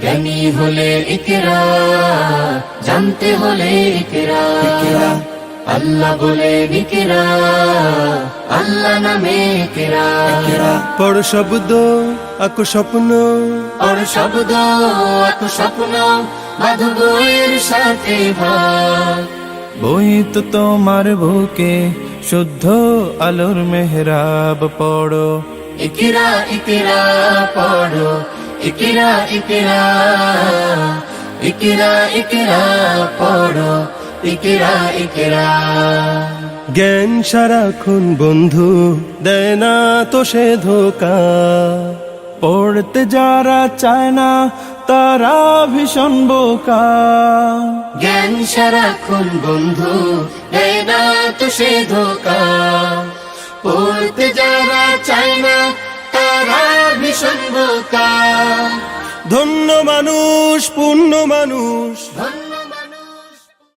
জ্ঞানী হলে ইকরা জানতে হলে ইকরা। আল্লাহ বলে ইকরা আল্লাহ নামে ইকরা। পড় শব্দ আকু স্বপ্ন। আর শব্দ এক স্বপ্ন মাধবয়ের সাথে ভাগ। বই তো তোমার বুকে শুদ্ধ আলোর মেহরাব পড়ো। ইকরা ইকরা পড়ো। ইকরা ইকরা ইকরা ইকরা পড়ো ইকরা ইকরা। জ্ঞান সারাক্ষণ বন্ধু দেয় না তো সে ধোকা। পড়তে যারা চায় না তারা ভীষণ বোকা। জ্ঞান সারাক্ষণ বন্ধু দেয় না তো সে ধোকা। পড়তে যারা চায় না তারা ভীষণ বোকা। ধন্য মানুষ পূর্ণ মানুষ।